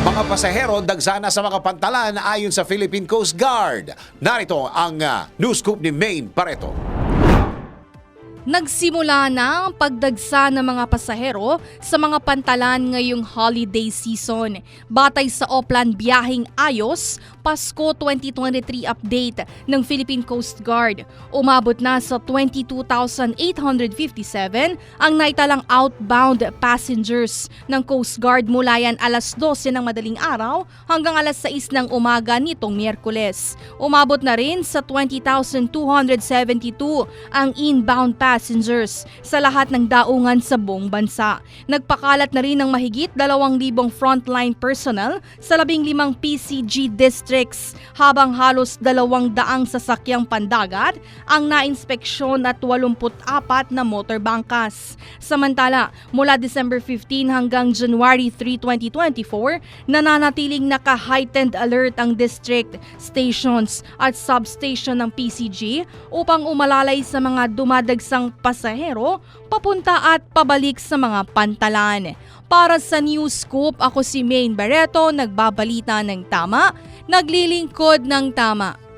Mga pasahero dagsana sa mga pantalan ayon sa Philippine Coast Guard. Narito ang ah, news scoop ni Maine Pareto. Nagsimula na ang pagdagsa ng mga pasahero sa mga pantalan ngayong holiday season. Batay sa Oplan Biyahing Ayos, Pasko 2023 update ng Philippine Coast Guard, umabot na sa 22,857 ang naitalang outbound passengers ng Coast Guard mula yan alas 12 ng madaling araw hanggang alas 6 ng umaga nitong Miyerkules. Umabot na rin sa 20,272 ang inbound passengers sa lahat ng daungan sa buong bansa. Nagpakalat na rin ng mahigit 2,000 frontline personnel sa 15 PCG districts habang halos 200 sasakyang pandagat ang nainspeksyon at 84 na motorbangkas. Samantala, mula December 15 hanggang January 3, 2024, nananatiling naka-heightened alert ang district, stations at substation ng PCG upang umalalay sa mga dumadagsang pasahero papunta at pabalik sa mga pantalan. Para sa News Scoop, ako si Maine Barreto, nagbabalita ng tama, naglilingkod ng tama.